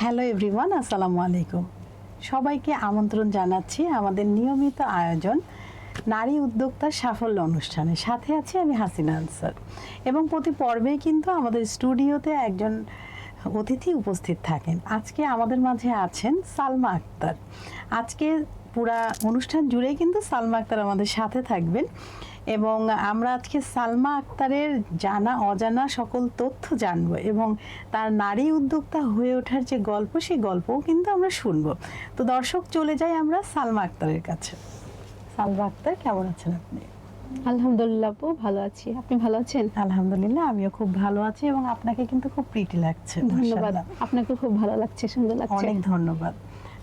Hello everyone আসসালামু আলাইকুম। সবাইকে আমন্ত্রণ জানাচ্ছি আমাদের নিয়মিত আয়োজন নারী উদ্যোক্তার সাফল্য অনুষ্ঠানে। সাথে আছি আমি হাসিনা আনসার। এবং প্রতি পর্বেই কিন্তু আমাদের স্টুডিওতে একজন অতিথি উপস্থিত থাকেন। আজকে আমাদের মাঝে আছেন সালমা আক্তার। আজকে পুরা অনুষ্ঠান জুড়েই কিন্তু সালমা আক্তার আমাদের সাথে থাকবেন। এবং আমরা আজকে সালমা আক্তারের জানা অজানা সকল তথ্য জানব এবং তার নারী উদ্যোক্তা হয়ে ওঠার যে গল্প সেই গল্পও কিন্তু আমরা শুনব। তো দর্শক চলে যাই আমরা সালমা আক্তারের কাছে। সালমা আক্তার কেমন আছেন আপনি? আলহামদুলিল্লাহ আপু ভালো আছি। আপনি ভালো আছেন? আলহামদুলিল্লাহ আমিও খুব ভালো আছি এবং আপনাকে কিন্তু খুব প্রিটি লাগছে ধন্যবাদ। আপনাকে খুব ভালো লাগছে সুন্দর লাগছে। অনেক ধন্যবাদ।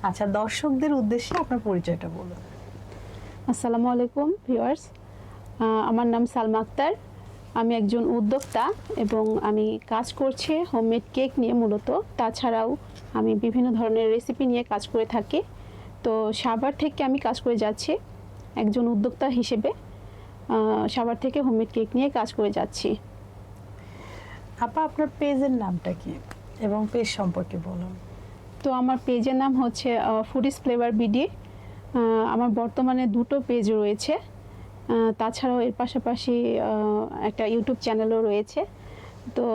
আচ্ছা দর্শকদের উদ্দেশ্যে আপনার পরিচয়টা বলুন। আসসালামু আলাইকুম ভিউয়ার্স আমার নাম সালমা আক্তার। আমি একজন উদ্যোক্তা এবং আমি কাজ করছি হোমমেড কেক নিয়ে মূলত। তাছাড়াও আমি বিভিন্ন ধরনের রেসিপি নিয়ে কাজ করে থাকি। তো সাভার থেকে আমি কাজ করে যাচ্ছি একজন উদ্যোক্তা হিসেবে। সাভার থেকে হোমমেড কেক নিয়ে কাজ করে যাচ্ছি। আপা আপনার পেজের নামটা কি? এবং পেজ সম্পর্কে বলুন। তো আমার পেজের নাম হচ্ছে ফুডিস ফ্লেভার বিডি আমার বর্তমানে দুটো পেজ রয়েছে। তাছাড়াও এর পাশাপাশি একটা ইউটিউব চ্যানেলও রয়েছে। তো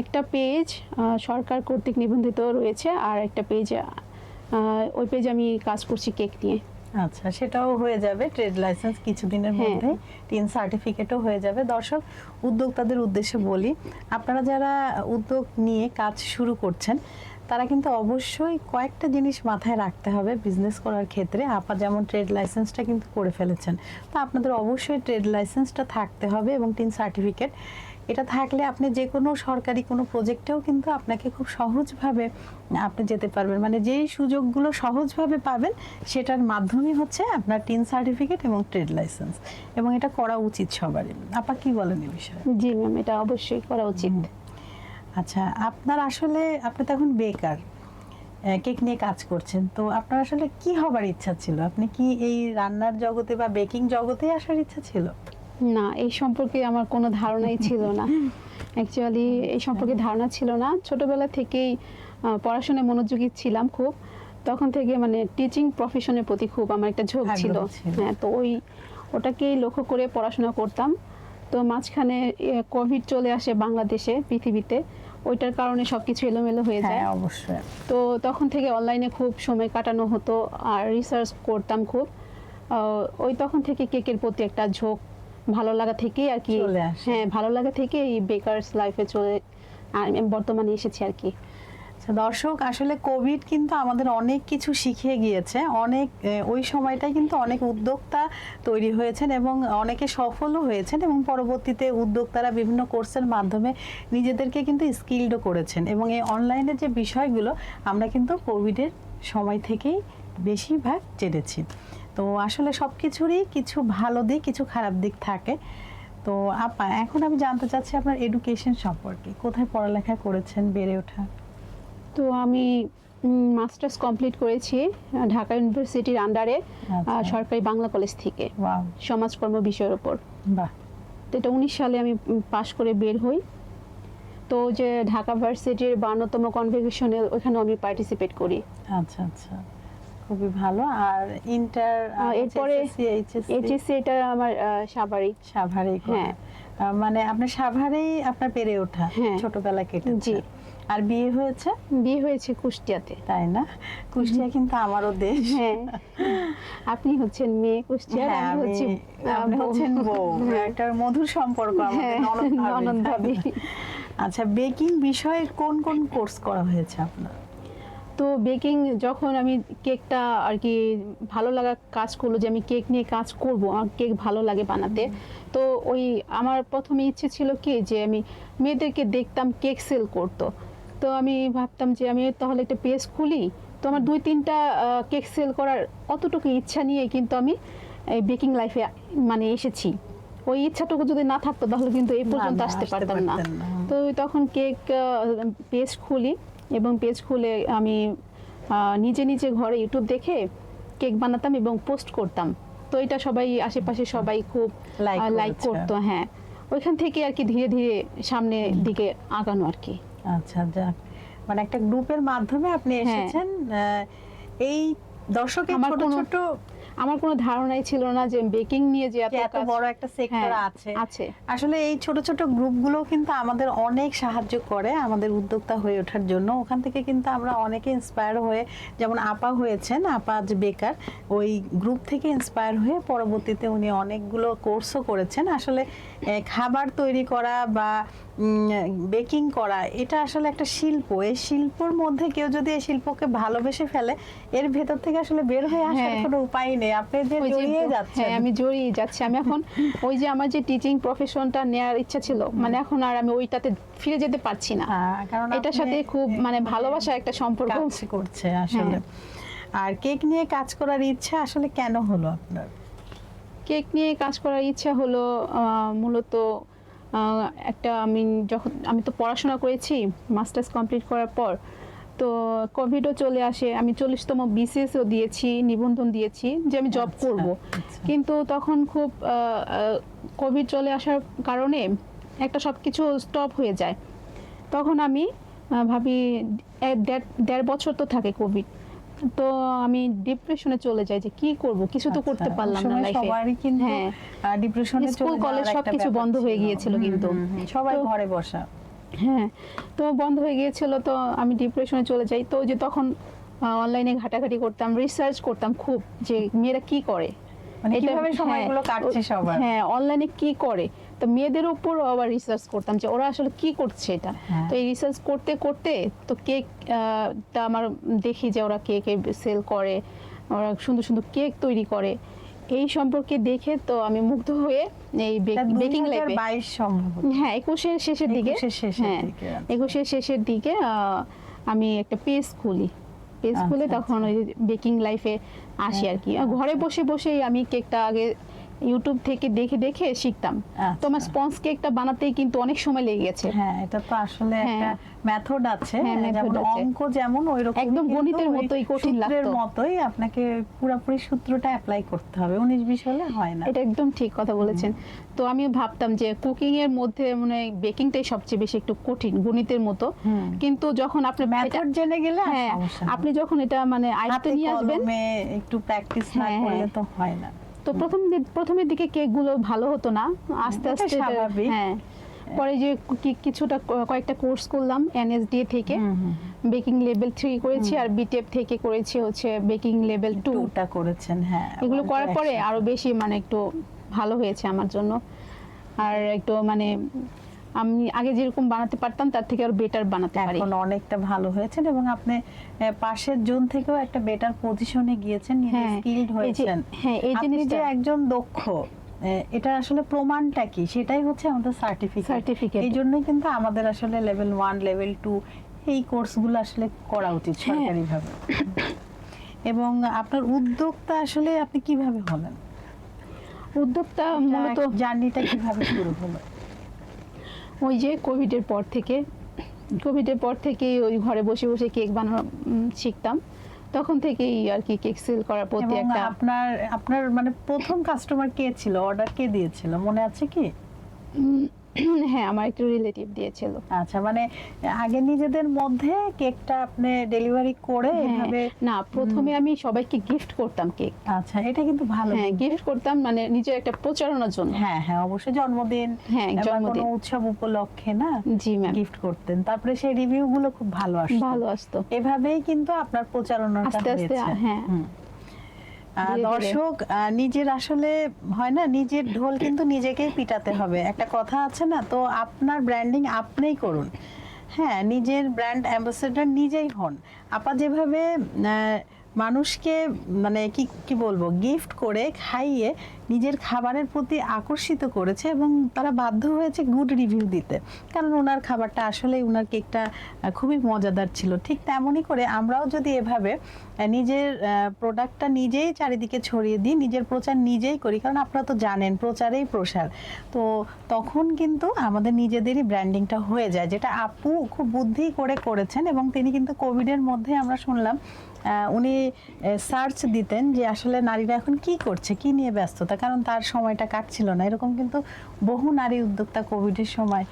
একটা পেজ সরকার কর্তৃক নিবন্ধিত রয়েছে আর একটা পেজ ওই পেজে আমি কাজ করছি কেক নিয়ে। আচ্ছা সেটাও হয়ে যাবে ট্রেড লাইসেন্স কিছুদিনের হ্যাঁ। মধ্যে। টিন সার্টিফিকেটও হয়ে যাবে। দর্শক উদ্যোক্তাদের উদ্দেশ্যে বলি আপনারা যারা উদ্যোগ নিয়ে কাজ শুরু করছেন তারা কিন্তু অবশ্যই কয়েকটা জিনিস মাথায় রাখতে হবে বিজনেস করার ক্ষেত্রে। আপা যেমন ট্রেড লাইসেন্সটা কিন্তু করে ফেলেছেন। তো আপনাদের অবশ্যই ট্রেড লাইসেন্সটা থাকতে হবে এবং টিন সার্টিফিকেট এটা থাকলে আপনি যে কোনো সরকারি কোনো প্রজেক্টেও কিন্তু আপনাকে খুব সহজভাবে আপনি যেতে পারবেন। মানে যেই সুযোগগুলো সহজভাবে পাবেন, সেটার মাধ্যমে হচ্ছে আপনার টিন সার্টিফিকেট এবং ট্রেড লাইসেন্স এবং এটা করা উচিত সবারই। আপা কি বলেন এই বিষয়ে? জি ম্যাম এটা অবশ্যই করা উচিত। আচ্ছা আপনার আসলে আপনি তো এখন বেকার কেক নিয়ে কাজ করছেন তো আপনার আসলে কি হবার ইচ্ছা ছিল? আপনি কি এই রান্নার জগতে বা বেকিং জগতে আসার ইচ্ছা ছিল? না এই সম্পর্কে আমার কোনো ধারণাই ছিল না। অ্যাকচুয়ালি এই সম্পর্কে ধারণা ছিল না। ছোটবেলা থেকেই পড়াশোনায় মনোযোগী ছিলাম খুব। তখন থেকে মানে টিচিং প্রফেশনের প্রতি খুব আমার একটা ঝোঁক ছিল। হ্যাঁ তো ওই ওটাকেই লক্ষ্য করে পড়াশোনা করতাম। তো মাঝখানে কোভিড চলে আসে বাংলাদেশে পৃথিবীতে। ওইটার কারণে সবকিছু এলোমেলো হয়ে যায়। হ্যাঁ অবশ্যই। তো তখন থেকে অনলাইনে খুব সময় কাটানো হতো আর রিসার্চ করতাম খুব। ওই তখন থেকে কেকের প্রতি একটা ঝোঁক ভালো লাগা থেকে আর কি হ্যাঁ ভালো লাগা থেকে এই বেকারস লাইফে চলে আমি বর্তমানে এসেছি আর কি। দর্শক, আসলে কোভিড কিন্তু আমাদের অনেক কিছু শিখিয়ে গিয়েছে। অনেক ওই সময়টাই কিন্তু অনেক উদ্যোক্তা তৈরি হয়েছেন এবং অনেকে সফলও হয়েছেন এবং পরবর্তীতে উদ্যোক্তারা বিভিন্ন কোর্সের মাধ্যমে নিজেদেরকে কিন্তু স্কিল্ডও করেছেন এবং এই অনলাইনের যে বিষয়গুলো, আমরা কিন্তু কোভিডের সময় থেকেই বেশিরভাগ জেনেছি। তো আসলে সব কিছুরই কিছু ভালো দিক, কিছু খারাপ দিক থাকে। তো আপা, এখন আমি জানতে চাচ্ছি আপনার এডুকেশন সম্পর্কে। কোথায় পড়ালেখা করেছেন, বেড়ে ওঠা? তো আমি মাস্টার্স কমপ্লিট করেছি ঢাকা ইউনিভার্সিটির আন্ডারে। সরকারি বাংলা কলেজ থেকে সমাজকর্ম বিষয়ের ওপর বাহ তো এটা উনিশ সালে আমি পাশ করে বের হই তো যে ঢাকা ভার্সিটির বান্নতম কনভেনশনে ওখানে আমি পার্টিসিপেট করি আচ্ছা আচ্ছা খুবই ভালো আর ইন্টার এরপরে এইচএসসি এটা আমার আহ, সাভারি সাভারেই করা। হ্যাঁ। মানে আপনার সাভারেই আপনার পেরে ওঠা হ্যাঁ। ছোটবেলা কেটেছে জি। আর বিয়ে হয়েছে? বিয়ে হয়েছে কুষ্টিয়াতে। তাই না? কুষ্টিয়া কিন্তু আমারও দেশ। হ্যাঁ। আপনি হচ্ছেন মেয়ে কুষ্টিয়ার হ্যাঁ, আমি হচ্ছি আপনি হচ্ছেন বউ। একটা মধুর সম্পর্ক আমাদের হ্যাঁ, ননদ ভাবি? আচ্ছা বেকিং বিষয়ে কোন কোন কোর্স করা হয়েছে আপনার? তো বেকিং যখন আমি কেকটা আর কি ভালো লাগা কাজ করল যে আমি কেক নিয়ে কাজ করব আমার কেক ভালো লাগে বানাতে তো ওই আমার প্রথমে ইচ্ছে ছিল কি যে আমি মেয়েদেরকে দেখতাম কেক সেল করতো। তো আমি ভাবতাম যে আমি তাহলে একটা পেজ খুলি। তো আমার দুই তিনটা কেক সেল করার অতটুকু ইচ্ছা নিয়ে কিন্তু আমি এই বেকিং লাইফে মানে এসেছি। ওই ইচ্ছাটুকু যদি না থাকতো তাহলে কিন্তু এই পর্যন্ত আসতে পারতাম না। তো তখন কেক পেজ খুলি এবং পেজ খুলে আমি নিজে নিজে ঘরে ইউটিউব দেখে কেক বানাতাম এবং পোস্ট করতাম। তো এটা সবাই আশেপাশে সবাই খুব লাইক। করতো হ্যাঁ। ওইখান থেকে আর কি ধীরে ধীরে সামনের দিকে আগানো আর কি। আচ্ছা যাক। মানে একটা গ্রুপের মাধ্যমে আপনি হ্যাঁ। এসেছেন এই দর্শকের আমার ছোট ছোট আমার কোনো ধারণাই ছিল না যে বেকিং নিয়ে যে এত বড় একটা সেক্টর হ্যাঁ, আছে। আছে। আসলে এই ছোট ছোট গ্রুপগুলো কিন্তু আমাদের অনেক সাহায্য করে আমাদের উদ্যোক্তা হয়ে ওঠার জন্য। ওখান থেকে কিন্তু আমরা অনেকে ইন্সপায়ার হয়ে যেমন আপা হয়েছেন আপা আজ বেকার ওই গ্রুপ থেকে ইন্সপায়ার হয়ে পরবর্তীতে উনি অনেকগুলো কোর্সও করেছেন। আসলে খাবার তৈরি করা বা বেকিং করা এটা আসলে একটা শিল্প। এই শিল্পর মধ্যে কেউ যদি এই শিল্পকে ভালোবেসে ফেলে এর ভেতর থেকে আসলে বের হয়ে আসার হ্যাঁ। কোনো উপায় নেই। আপনি যে জড়িয়ে যাচ্ছেন। হ্যাঁ আমি জড়িয়ে যাচ্ছি। আমি এখন ওই যে আমার যে টিচিং প্রফেশনটা নেওয়ার ইচ্ছা ছিল মানে এখন আর আমি ওইটাতে ফিরে যেতে পারছি না। হ্যাঁ, কারণ এটার সাথে খুব মানে ভালোবাসা একটা সম্পর্ক। করছে আসলে। আর কেক নিয়ে কাজ করার ইচ্ছা আসলে কেন হলো আপনার? কেক নিয়ে কাজ করার ইচ্ছা হলো মূলত একটা আমি যখন আমি তো পড়াশোনা করেছি মাস্টার্স কমপ্লিট করার পর তো কোভিডও চলে আসে। আমি চল্লিশতম বিসিএসও দিয়েছি নিবন্ধন দিয়েছি যে আমি জব আচ্ছা, করব। আচ্ছা। কিন্তু তখন খুব কোভিড চলে আসার কারণে একটা সব কিছু স্টপ হয়ে যায়। তখন আমি ভাবি দেড় বছর তো থাকে কোভিড তো আমি ডিপ্রেশনে চলে যাই যে কি করব? কিছু তো করতে আচ্ছা, পারলাম না লাইফে সবারই কিন্তু হ্যাঁ। ডিপ্রেশনে স্কুল, কলেজ সবকিছু বন্ধ হয়ে গিয়েছিল কিন্তু। সবাই ঘরে বসা। হ্যাঁ তো বন্ধ হয়ে গিয়েছিল তো আমি ডিপ্রেশনে চলে যাই। তো যে তখন অনলাইনে ঘাটাঘাটি করতাম রিসার্চ করতাম খুব যে মেয়েরা কি করে। মানে কীভাবে সময়গুলো হ্যাঁ, কাটছে সবার। হ্যাঁ অনলাইনে কি করে? তো মেয়েদের উপর আবার রিসার্চ করতাম যে ওরা আসলে কি করছে এটা। হ্যাঁ। তো এই রিসার্চ করতে করতে তো কেক তা আমার দেখি যে ওরা কেক সেল করে ওরা সুন্দর সুন্দর কেক তৈরি করে। এই সম্পর্কে দেখে তো আমি মুগ্ধ হয়ে এই বেকিং লাইফে হ্যাঁ একুশের শেষের দিকে। হ্যাঁ আচ্ছা। একুশের শেষের দিকে আমি একটা পেজ খুলি। পেজ খুলে আচ্ছা, তখন ওই বেকিং লাইফে আসি আর কি। ঘরে বসে বসেই আমি কেকটা আগে ইউটিউব থেকে দেখে দেখে শিখতাম। আচ্ছা। তো আমার স্পঞ্জ কেকটা বানাতেই কিন্তু অনেক সময় লেগে গেছে। হ্যাঁ এটা তো আসলে হ্যাঁ। একটা মেথড আছে। হ্যাঁ, যেমন অঙ্ক যেমন ওই রকম একদম গণিতের মতোই কঠিন লাগতো। মতোই আপনাকে পুরোপুরি সূত্রটা অ্যাপ্লাই করতে হবে। উনিশ বিশ হলে হয় না। এটা একদম ঠিক কথা বলেছেন। তো আমি ভাবতাম যে কুকিং এর মধ্যে মানে বেকিংটাই সবচেয়ে বেশি একটু কঠিন গণিতের মতো। কিন্তু যখন আপনি মেথড জেনে গেলে হ্যাঁ আপনি যখন এটা মানে আয়ত্তে নিয়ে আসবেন একটু প্র্যাকটিস না হ্যাঁ, করলে। তো হয় না। তো প্রথম প্রথমের দিকে কেকগুলো ভালো হতো না। আস্তে আস্তে হ্যাঁ পরে যে কিছুটা কয়েকটা কোর্স করলাম এনএসডি থেকে। বেকিং লেভেল থ্রি করেছি আর বিটেপ থেকে করেছি হচ্ছে বেকিং লেভেল টু। টুটা করেছেন হ্যাঁ এগুলো করার পরে আরও বেশি মানে একটু ভালো হয়েছে আমার জন্য। আর একটু মানে আমি আগে যেরকম বানাতে পারতাম তার থেকে আরও বেটার বানাতে পারি। এখন অনেকটা ভালো হয়েছেন এবং আপনি পাশের জোন থেকেও একটা বেটার পজিশনে গিয়েছেন নিজে হ্যাঁ, স্কিলড এই যে- হয়েছেন। হ্যাঁ, এই জিনিসটা- একজন দক্ষ এটা আসলে প্রমাণটা কি? সেটাই হচ্ছে আমাদের সার্টিফিকেট Certificate। এই জন্যই কিন্তু আমাদের আসলে লেভেল ওয়ান লেভেল টু এই কোর্সগুলো আসলে করা উচিত হ্যাঁ। সরকারিভাবে। এবং আপনার উদ্যোক্তা আসলে আপনি কীভাবে হলেন? উদ্যোক্তা মূলত জার্নিটা কীভাবে শুরু হলো? ওই যে কোভিডের পর থেকে কোভিডের পর থেকে ওই ঘরে বসে বসে কেক বানানো শিখতাম। তখন থেকেই আর কি কেক সেল করার প্রতি একটা আপনার আপনার মানে প্রথম কাস্টমার কে ছিল? অর্ডার কে দিয়েছিল? মনে আছে কি? হ্যাঁ আমার একটা রিলেটিভ দিয়েছিল। আচ্ছা মানে আগে নিজেদের মধ্যে কেকটা আপনি ডেলিভারি করে হ্যাঁ, এভাবে না প্রথমে আমি সবাইকে গিফট করতাম কেক। আচ্ছা এটা কিন্তু ভালো হ্যাঁ গিফট করতাম মানে নিজের একটা প্রচারণার জন্য। হ্যাঁ হ্যাঁ অবশ্যই জন্মদিন হ্যাঁ, জন্মদিন। উৎসব উপলক্ষে না? জি ম্যাম গিফট করতেন। তারপরে সেই রিভিউ গুলো খুব ভালো আসতো। ভালো আসতো। এভাবেই কিন্তু আপনার প্রচারণাটা আস্তে আস্তে, হ্যাঁ। দর্শক নিজের আসলে হয় না নিজের ঢোল কিন্তু নিজেকেই পিটাতে হবে। একটা কথা আছে না তো আপনার ব্র্যান্ডিং আপনিই করুন। হ্যাঁ নিজের ব্র্যান্ড অ্যাম্বাসেডর নিজেই হন। আপা যেভাবে আহ, মানুষকে মানে কি কি বলব গিফট করে খাইয়ে নিজের খাবারের প্রতি আকর্ষিত করেছে এবং তারা বাধ্য হয়েছে গুড রিভিউ দিতে। কারণ ওনার খাবারটা আসলে ওনার কেকটা খুবই মজাদার ছিল। ঠিক তেমনই করে আমরাও যদি এভাবে নিজের প্রোডাক্টটা নিজেই চারিদিকে ছড়িয়ে দিই, নিজের প্রচার নিজেই করি, কারণ আপনারা তো জানেন প্রচারেই প্রসার। তো তখন কিন্তু আমাদের নিজেদেরই ব্র্যান্ডিংটা হয়ে যায়, যেটা আপু খুব বুদ্ধি করে করেছেন এবং তিনি কিন্তু কোভিডের মধ্যে আমরা শুনলাম উনি সার্চ দিতেন যে আসলে নারীরা এখন কি করছে কি নিয়ে ব্যস্ততা কারণ তার সময়টা কাটছিল না। এরকম কিন্তু বহু নারী উদ্যোক্তা কোভিডের সময়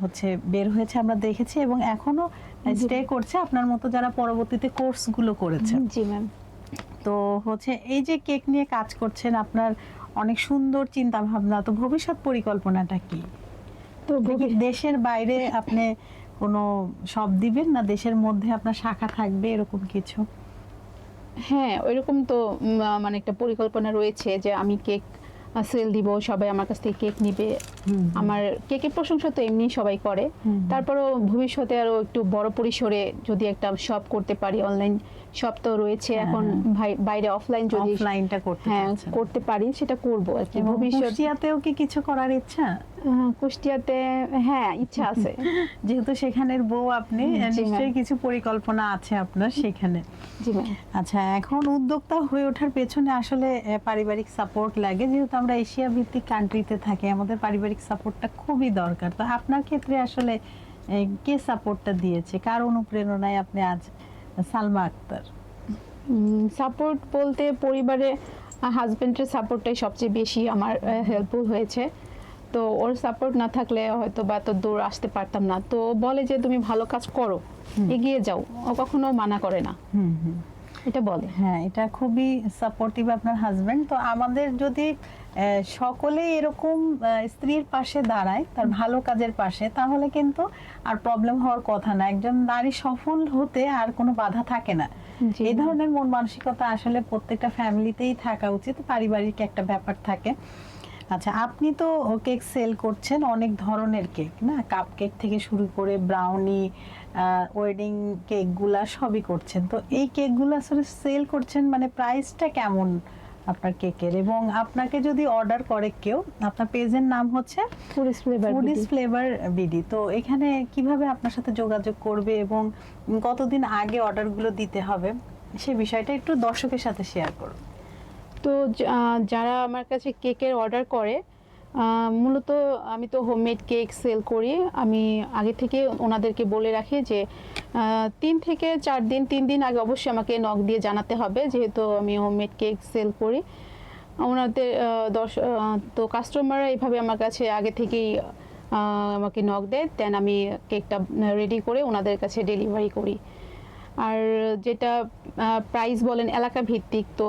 হচ্ছে বের হয়েছে আমরা দেখেছি এবং এখনও স্টে করছে। আপনার মতো যারা পরবর্তীতে কোর্সগুলো করেছে জি ম্যাম তো হচ্ছে এই যে কেক নিয়ে কাজ করছেন আপনার অনেক সুন্দর চিন্তা ভাবনা তো ভবিষ্যৎ পরিকল্পনাটা কি? তো দেশের বাইরে আপনি কোনো সব দিবেন না? দেশের মধ্যে আপনার শাখা থাকবে, এরকম কিছু? হ্যাঁ ওইরকম তো মানে একটা পরিকল্পনা রয়েছে যে আমি কেক সেল দিব, সবাই আমার কাছ থেকে কেক নিবে। আমার কেকের প্রশংসা তো এমনি সবাই করে। তারপরও ভবিষ্যতে আরও একটু বড় পরিসরে যদি একটা শপ করতে পারি অনলাইন শপ তো রয়েছে। হ্যাঁ, এখন বাইরে অফলাইন যদি অফলাইনটা করতে হ্যাঁ করতে পারি সেটা করব আর কি। কুষ্টিয়াতেও কি কিছু করার ইচ্ছা? কুষ্টিয়াতে হ্যাঁ ইচ্ছা আছে। যেহেতু সেখানের বউ আপনি নিশ্চয়ই কিছু পরিকল্পনা আছে আপনার সেখানে। জি আচ্ছা এখন উদ্যোক্তা হয়ে ওঠার পেছনে আসলে পারিবারিক সাপোর্ট লাগে। যেহেতু আমরা এশিয়া ভিত্তিক কান্ট্রিতে থাকি আমাদের পারিবারিক সাপোর্টটা খুবই দরকার। তো আপনার ক্ষেত্রে আসলে কে সাপোর্টটা দিয়েছে? কার অনুপ্রেরণায় আপনি আজ সালমা আক্তার? সাপোর্ট বলতে পরিবারে হাজবেন্ডের সাপোর্টটাই সবচেয়ে বেশি আমার হেল্পফুল হয়েছে। তো ওর সাপোর্ট না থাকলে হয়তো বা এত দূর আসতে পারতাম না। তো বলে যে তুমি ভালো কাজ করো এগিয়ে যাও। ও কখনো মানা করে না। হুম হুম। এটা বলে। হ্যাঁ এটা খুবই সাপোর্টিভ আপনার হাজবেন্ড তো আমাদের যদি সকলে এরকম স্ত্রীর পাশে দাঁড়ায় তার ভালো কাজের পাশে তাহলে কিন্তু আর প্রবলেম হওয়ার কথা না। একজন নারী সফল হতে আর কোনো বাধা থাকে না। এই ধরনের মন মানসিকতা আসলে প্রত্যেকটা ফ্যামিলিতেই থাকা উচিত পারিবারিক একটা ব্যাপার থাকে। আচ্ছা আপনি তো কেক সেল করছেন অনেক ধরনের কেক না? কাপ কেক থেকে শুরু করে ব্রাউনি ওয়েডিং কেকগুলা সবই করছেন। তো এই কেকগুলো আসলে সেল করছেন মানে প্রাইসটা কেমন আপনার কেকের এবং আপনাকে যদি অর্ডার করে কেউ আপনার পেজের নাম হচ্ছে foodies flavour foodies flavour BD তো এখানে কীভাবে আপনার সাথে যোগাযোগ করবে এবং কতদিন আগে অর্ডারগুলো দিতে হবে সে বিষয়টা একটু দর্শকের সাথে শেয়ার করুন। তো যারা আমার কাছে কেকের অর্ডার করে মূলত আমি তো হোমমেড কেক সেল করি। আমি আগে থেকে ওনাদেরকে বলে রাখি যে তিন থেকে চার দিন, তিন দিন আগে অবশ্যই আমাকে নখ দিয়ে জানাতে হবে, যেহেতু আমি হোমমেড কেক সেল করি। ওনাদের দশ তো কাস্টমাররা এইভাবে আমার কাছে আগে থেকেই আমাকে নখ দেয়, দেন আমি কেকটা রেডি করে ওনাদের কাছে ডেলিভারি করি। আর যেটা প্রাইস বলেন এলাকা ভিত্তিক, তো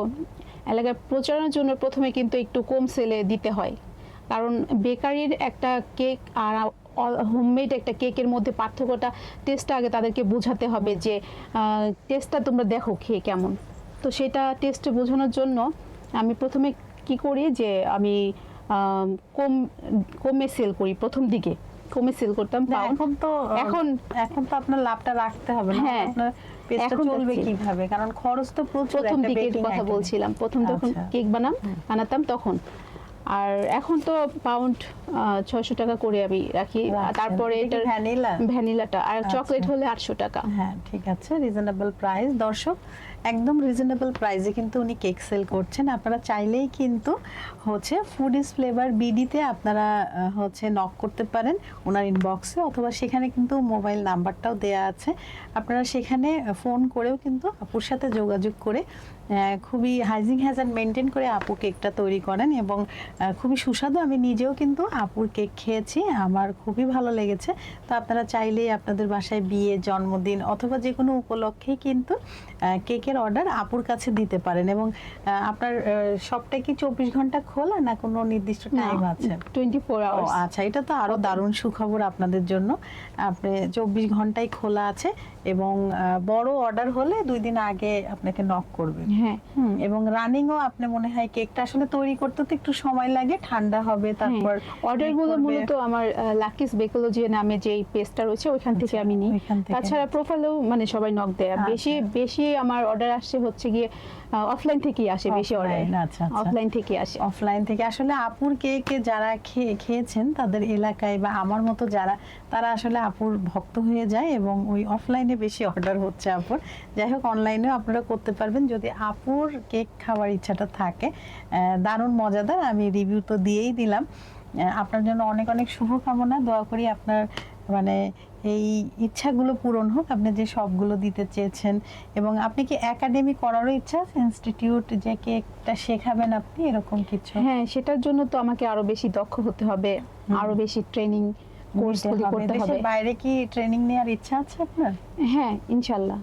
এলাকায় প্রচারের জন্য প্রথমে কিন্তু একটু কম সেলে দিতে হয়। কারণ বেকারির একটা কেক আর হোমমেড একটা কেকের মধ্যে পার্থক্যটা টেস্টটা আগে তাদেরকে বোঝাতে হবে যে টেস্টটা তোমরা দেখো খেয়ে কেমন। তো সেটা টেস্ট বোঝানোর জন্য আমি প্রথমে কি করি যে, আমি কম, কমে সেল করি প্রথম দিকে। কমে সেল করতাম এখন তো এখন এখন তো আপনার লাভটা রাখতে হবে না হ্যাঁ, আপনার পেজটা চলবে কীভাবে? কারণ খরচ তো প্রচুর প্রথম দিকের কথা বলছিলাম প্রথম যখন আচ্ছা। কেক বানাম বানাতাম তখন। আর এখন তো পাউন্ড ছয়শো টাকা করে আমি রাখি। তারপরে এটা কি ভ্যানিলাটা আর আচ্ছা। চকলেট হলে আটশো টাকা। হ্যাঁ ঠিক আছে রিজনেবল প্রাইস দর্শক একদম রিজনেবল প্রাইসে কিন্তু উনি কেক সেল করছেন। আপনারা চাইলেই কিন্তু হচ্ছে ফুড ইস ফ্লেভার বিডিতে আপনারা হচ্ছে নক করতে পারেন ওনার ইনবক্সে অথবা সেখানে কিন্তু মোবাইল নাম্বারটাও দেয়া আছে। আপনারা সেখানে ফোন করেও কিন্তু আপুর সাথে যোগাযোগ করে খুবই হাইজিং হ্যাজার্ড মেনটেন করে আপু কেকটা তৈরি করেন এবং খুবই সুস্বাদু। আমি নিজেও কিন্তু আপুর কেক খেয়েছি আমার খুবই ভালো লেগেছে। তো আপনারা চাইলেই আপনাদের বাসায় বিয়ে জন্মদিন অথবা যে কোনো উপলক্ষেই কিন্তু কেকের অর্ডার আপুর কাছে দিতে পারেন এবং আপনার সবটা কি চব্বিশ ঘণ্টা খোলা না কোনো নির্দিষ্ট টাইম আছে? টোয়েন্টি ফোর আওয়ার্স আচ্ছা এটা তো আরও দারুণ সুখবর আপনাদের জন্য। আপনি চব্বিশ ঘন্টাই খোলা আছে এবং বড় অর্ডার হলে দুই দিন আগে আপনাকে নক করবে। হ্যাঁ। রানিং এবং রানিংও আপনি মনে হয় কেকটা আসলে তৈরি করতে তো একটু সময় লাগে ঠান্ডা হবে তারপর অর্ডারগুলো। মূলত আমার লাকিস বেকোলজি নামে যে পেজটা রয়েছে ওইখান থেকে আমি নিই। তাছাড়া প্রোফাইলেও মানে সবাই নক দেয়। আর আচ্ছা। বেশি বেশি আমার অর্ডার আসছে হচ্ছে গিয়ে অফলাইন থেকেই আসে বেশি অর্ডার আচ্ছা, আচ্ছা। অফলাইন থেকে আসে। অফলাইন থেকে আসলে আপুর কেকে যারা খেয়ে খেয়েছেন তাদের এলাকায় বা আমার মতো যারা তারা আসলে আপুর ভক্ত হয়ে যায় এবং ওই অফলাইনে বেশি অর্ডার হচ্ছে আপুর। যাই হোক অনলাইনেও আপনারা করতে পারবেন। যদি আপুর কেক খাওয়ার ইচ্ছাটা থাকে দারুণ মজাদার আমি রিভিউ তো দিয়েই দিলাম। আপনার জন্য অনেক অনেক শুভকামনা। দোয়া করি আপনার মানে এই ইচ্ছাগুলো পূরণ হোক আপনি যে সবগুলো দিতে চেয়েছেন এবং আপনি কি একাডেমি করারও ইচ্ছা আছে? ইনস্টিটিউট যে কে একটা শেখাবেন আপনি এরকম কিছু? হ্যাঁ সেটার জন্য তো আমাকে আরও বেশি দক্ষ হতে হবে আরও বেশি ট্রেনিং কোর্সগুলি করতে হবে। বাইরে কি ট্রেনিং নেওয়ার ইচ্ছা আছে আপনার? হ্যাঁ ইনশাল্লাহ।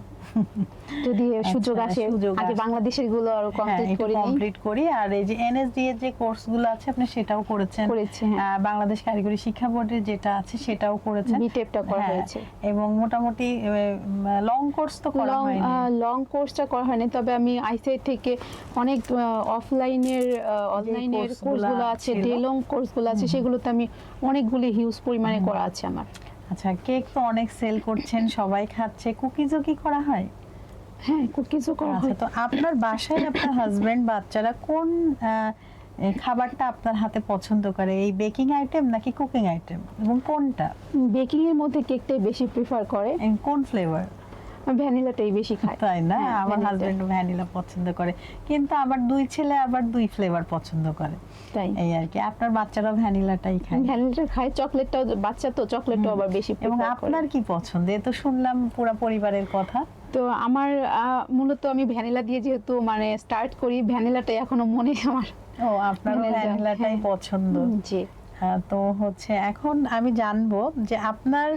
যদি সুযোগ আচ্ছা, আসে আগে বাংলাদেশেরগুলো আরও হ্যাঁ কমপ্লিট করে কমপ্লিট করি। আর এই যে এনএসডি এর যে কোর্সগুলো আছে আপনি সেটাও করেছেন। করেছি, হ্যাঁ। বাংলাদেশ কারিগরি শিক্ষা বোর্ডের যেটা আছে সেটাও করেছেন। বিটেপটা করা হ্যাঁ, হয়েছে। এবং মোটামুটি লং কোর্স তো করা হয়নি। লং কোর্সটা করা হয়নি। তবে আমি আইসাইট থেকে অনেক অফলাইনের অনলাইনের কোর্সগুলো আছে ছিল। ডে লং কোর্সগুলো আছে সেগুলোতে আমি অনেকগুলি হিউজ পরিমাণে করা আছে আমার। আচ্ছা কেক তো অনেক সেল করছেন সবাই খাচ্ছে। কুকিজও কি করা হয়? হ্যাঁ কুকিজও করা আচ্ছা হয়। তো আপনার বাসায় আপনার হাজবেন্ড বাচ্চারা কোন খাবারটা আপনার হাতে পছন্দ করে? এই বেকিং আইটেম নাকি কুকিং আইটেম এবং কোনটা? বেকিং এর মধ্যে কেকটাই বেশি প্রিফার করে। কোন ফ্লেভার ভ্যানিলাটাই বেশি খায়। তাই না? হ্যাঁ, আমার হাজবেন্ড ভ্যানিলা পছন্দ করে। কিন্তু আবার দুই ছেলে আবার দুই ফ্লেভার পছন্দ করে। তাই। এই আর কি। আপনার বাচ্চারা ভ্যানিলাটাই খায়। ভ্যানিলাটা খায় চকলেটটাও বাচ্চা তো চকলেটটাও আবার বেশি এবং। আপনার কি পছন্দ? এ তো শুনলাম পুরো পরিবারের কথা। তো আমার মূলত আমি ভ্যানিলা দিয়ে যেহেতু মানে স্টার্ট করি ভ্যানিলাটাই এখনও মনে আমার। ও আপনার ভ্যানিলাটাই হ্যাঁ। পছন্দ। জি। হ্যাঁ, তো হচ্ছে এখন আমি জানব যে আপনার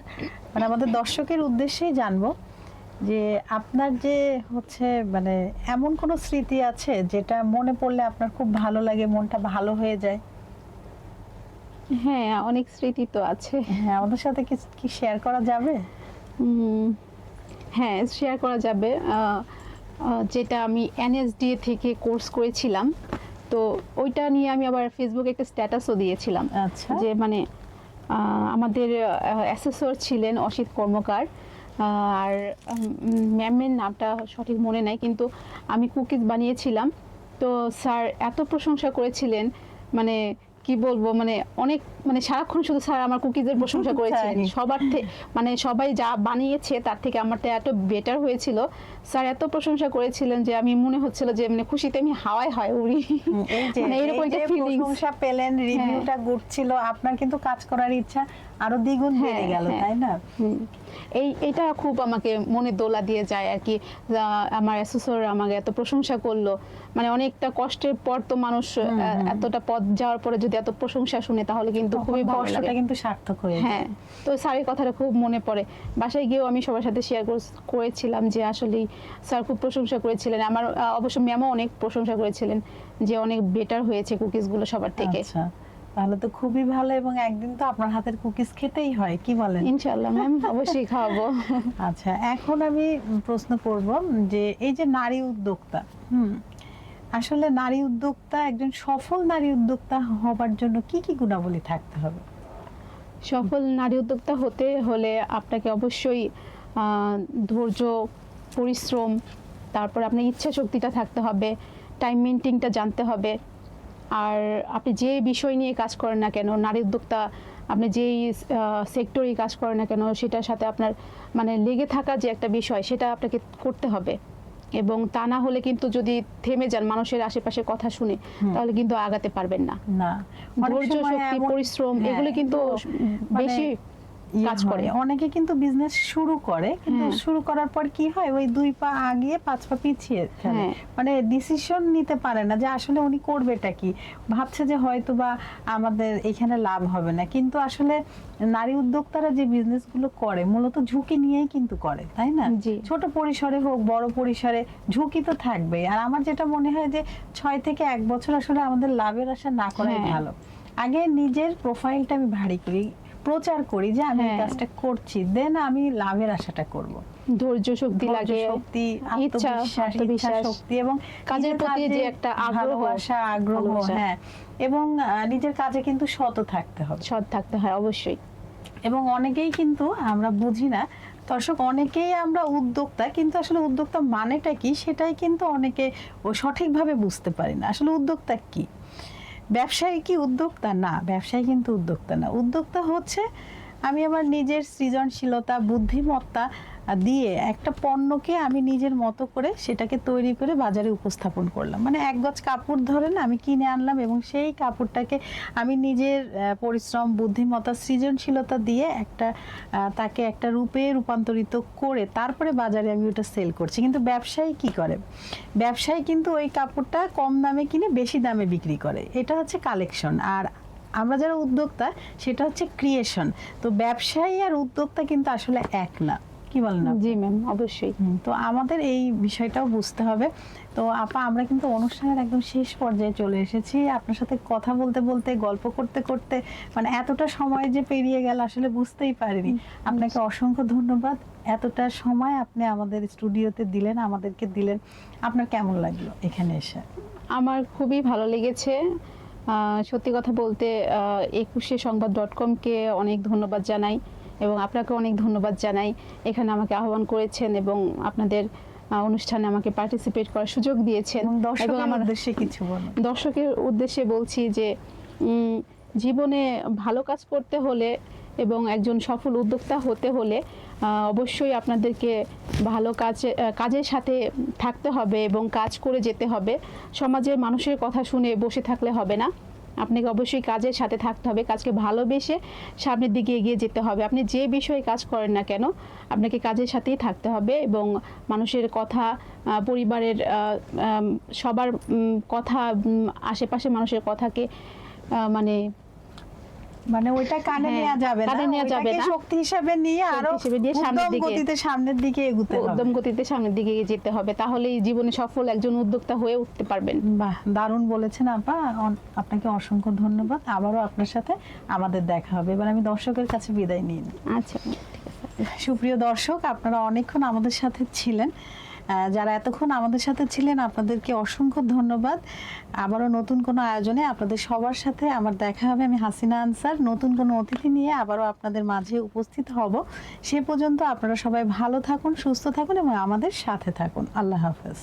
মানে আমাদের দর্শকের উদ্দেশ্যেই জানব যে আপনার যে হচ্ছে মানে এমন কোনো স্মৃতি আছে যেটা মনে পড়লে আপনার খুব ভালো লাগে মনটা ভালো হয়ে যায়? হ্যাঁ অনেক স্মৃতি তো আছে। হ্যাঁ আমাদের সাথে কি কি শেয়ার করা যাবে? হ্যাঁ শেয়ার করা যাবে। যেটা আমি এনএসডি থেকে কোর্স করেছিলাম। তো ওইটা নিয়ে আমি আবার ফেসবুকে একটা স্ট্যাটাসও দিয়েছিলাম। আচ্ছা। যে মানে আমাদের অ্যাসেসর ছিলেন অসিত কর্মকার। আর ম্যামের নামটা সঠিক মনে নাই কিন্তু আমি কুকিজ বানিয়েছিলাম। তো স্যার এত প্রশংসা করেছিলেন মানে কি বলব মানে অনেক মানে সারাক্ষণ শুধু স্যার আমার কুকিজের প্রশংসা করেছিলেন। সবার মানে সবাই যা বানিয়েছে তার থেকে আমারটা এত বেটার হয়েছিল। স্যার এত প্রশংসা করেছিলেন যে আমি মনে হচ্ছিল যে মানে খুশিতে আমি হাওয়ায় হয় উড়ি। মানে এরকম একটা feelings। প্রশংসা পেলেন রিভিউটা গুড ছিল আপনার কিন্তু কাজ করার ইচ্ছা। আরও দ্বিগুণ বেড়ে হ্যাঁ, গেল হ্যাঁ। তাই না? এই এটা খুব আমাকে মনে দোলা দিয়ে যায় আর কি আমার অ্যাসেসর আমাকে এত প্রশংসা করল। মানে অনেকটা কষ্টের পর তো মানুষ এতটা পথ যাওয়ার পরে যদি এত প্রশংসা শুনে তাহলে কিন্তু খুবই ভালো লাগে। কিন্তু সার্থক হয়ে হ্যাঁ তো স্যারের কথাটা খুব মনে পড়ে। বাসায় গিয়েও আমি সবার সাথে শেয়ার করেছিলাম যে আসলে স্যার খুব প্রশংসা করেছিলেন। আমার অবশ্য ম্যামও অনেক প্রশংসা করেছিলেন যে অনেক বেটার হয়েছে কুকিজগুলো সবার থেকে। আচ্ছা। তাহলে তো খুবই ভালো এবং একদিন তো আপনার হাতের কুকিজ খেতেই হয় কি বলেন? ইনশাল্লাহ ম্যাম অবশ্যই খাওয়াবো। আচ্ছা এখন আমি প্রশ্ন করব যে এই যে নারী উদ্যোক্তা হুম আসলে নারী উদ্যোক্তা একজন সফল নারী উদ্যোক্তা হবার জন্য কি কি গুণাবলী থাকতে হবে? সফল নারী উদ্যোক্তা হতে হলে আপনাকে অবশ্যই ধৈর্য পরিশ্রম তারপর আপনার ইচ্ছা শক্তিটা থাকতে হবে টাইম মেনটেনটা জানতে হবে আর আপনি যে বিষয় নিয়ে কাজ করেন না কেন নারী উদ্যোক্তা আপনি যেই সেক্টরেই কাজ করেন না কেন সেটার সাথে আপনার মানে লেগে থাকা যে একটা বিষয় সেটা আপনাকে করতে হবে। এবং তা না হলে কিন্তু যদি থেমে যান মানুষের আশেপাশে কথা শুনে তাহলে কিন্তু আগাতে পারবেন না। না। ধৈর্য শক্তি পরিশ্রম হ্যাঁ, এগুলো কিন্তু মানে বেশি ইয়ে কাজ করে। অনেকে কিন্তু বিজনেস শুরু করে কিন্তু হ্যাঁ। শুরু করার পর কি হয়? ওই দুই পা আগিয়ে পাঁচ পা পিছিয়ে হ্যাঁ। মানে ডিসিশন নিতে পারে না যে আসলে উনি করবেটা কি? ভাবছে যে হয়তো বা আমাদের এখানে লাভ হবে না। কিন্তু আসলে নারী উদ্যোক্তারা যে করে মূলত ঝুঁকি নিয়েই কিন্তু করে তাই না। ছোট পরিসরে হোক বড় পরিসরে ঝুঁকি তো থাকবেই। আর আমার যেটা মনে হয় যে ছয় থেকে এক বছর আসলে আমাদের লাভের আশা না করাই হ্যাঁ। ভালো। আগে নিজের প্রোফাইলটা আমি ভারী করি। প্রচার করি যে আমি হ্যাঁ। কাজটা করছি দেন আমি লাভের আশাটা করব। ধৈর্য শক্তি লাগে শক্তি আত্মবিশ্বাস শক্তি এবং কাজের প্রতি যে একটা আগ্রহ, ভালোবাসা আগ্রহ হ্যাঁ এবং নিজের কাজে কিন্তু সত থাকতে হবে। সৎ থাকতে হয় অবশ্যই। এবং অনেকেই কিন্তু আমরা বুঝি না দর্শক অনেকেই আমরা উদ্যোক্তা কিন্তু আসলে উদ্যোক্তা মানেটা কি? সেটাই কিন্তু অনেকে সঠিকভাবে বুঝতে পারি না। আসলে উদ্যোক্তা কি? ব্যবসায়ী কি উদ্যোক্তা? না, ব্যবসায়ী কিন্তু উদ্যোক্তা না। উদ্যোক্তা হচ্ছে আমি আমার নিজের সৃজনশীলতা, বুদ্ধিমত্তা দিয়ে একটা পণ্যকে আমি নিজের মতো করে সেটাকে তৈরি করে বাজারে উপস্থাপন করলাম। মানে এক গজ কাপড় ধরেন আমি কিনে আনলাম এবং সেই কাপড়টাকে আমি নিজের পরিশ্রম, বুদ্ধিমত্তা, সৃজনশীলতা দিয়ে একটা তাকে একটা রূপে রূপান্তরিত করে তারপরে বাজারে আমি ওটা সেল করছি। কিন্তু ব্যবসায়ী কি করে? ব্যবসায়ী কিন্তু ওই কাপড়টা কম দামে কিনে বেশি দামে বিক্রি করে। এটা হচ্ছে কালেকশন আর আমরা যারা উদ্যোক্তা, সেটা হচ্ছে ক্রিয়েশন তো ব্যবসায়ী আর উদ্যোক্তা কিন্তু আসলে এক না। কি বলেন? জি ম্যাম অবশ্যই। তো আমাদের এই বিষয়টাও বুঝতে হবে। তো আপা আমরা কিন্তু অনুষ্ঠানের একদম শেষ পর্যায়ে চলে এসেছি। আপনার সাথে কথা বলতে বলতে গল্প করতে করতে মানে এতটা সময় যে পেরিয়ে গেল আসলে বুঝতেই পারিনি। আপনাকে অসংখ্য ধন্যবাদ। এতটা সময় আপনি আমাদের স্টুডিওতে দিলেন আমাদেরকে দিলেন। আপনার কেমন লাগল এখানে এসে? আমার খুবই ভালো লেগেছে। সত্যি কথা বলতে একুশে সংবাদ ডট কমকে অনেক ধন্যবাদ জানাই। এবং আপনাকে অনেক ধন্যবাদ জানাই। এখানে আমাকে আহ্বান করেছেন এবং আপনাদের অনুষ্ঠানে আমাকে পার্টিসিপেট করার সুযোগ দিয়েছেন। এবং আমার উদ্দেশ্যে কিছু দর্শকের উদ্দেশ্যে বলছি যে জীবনে ভালো কাজ করতে হলে এবং একজন সফল উদ্যোক্তা হতে হলে অবশ্যই আপনাদেরকে ভালো কাজে কাজের সাথে থাকতে হবে এবং কাজ করে যেতে হবে। সমাজের মানুষের কথা শুনে বসে থাকলে হবে না। আপনাকে অবশ্যই কাজের সাথে থাকতে হবে, কাজকে ভালোবেসে সামনের দিকে এগিয়ে যেতে হবে। আপনি যে বিষয়ে কাজ করেন না কেন, আপনাকে কাজের সাথেই থাকতে হবে এবং মানুষের কথা পরিবারের সবার কথা আশেপাশে মানুষের কথাকে মানে মানে ওইটা কানে হ্যাঁ, নেওয়া যাবে না কানে নেওয়া যাবে না। শক্তি হিসাবে নিয়ে আরও হিসেবে নিয়ে সামনের দিকে- গতিতে সামনের দিকে এগুতে হবে। উদ্যম গতিতে সামনের দিকে যেতে হবে তাহলেই জীবনে সফল একজন উদ্যোক্তা হয়ে উঠতে পারবেন। বাহ দারুণ বলেছেন আপা। আপনাকে অসংখ্য ধন্যবাদ। আবারও আপনার সাথে আমাদের দেখা হবে। এবার আমি দর্শকের কাছে বিদায় নিই। আচ্ছা সুপ্রিয় দর্শক আপনারা অনেকক্ষণ আমাদের সাথে ছিলেন। যারা এতক্ষণ আমাদের সাথে ছিলেন, আপনাদেরকে অসংখ্য ধন্যবাদ। আবারও নতুন কোনো আয়োজনে আপনাদের সবার সাথে আমার দেখা হবে আমি হাসিনা আনসার। নতুন কোনো অতিথি নিয়ে আবারও আপনাদের মাঝে উপস্থিত হব। সে পর্যন্ত আপনারা সবাই ভালো থাকুন, সুস্থ থাকুন এবং আমাদের সাথে থাকুন। আল্লাহ হাফেজ।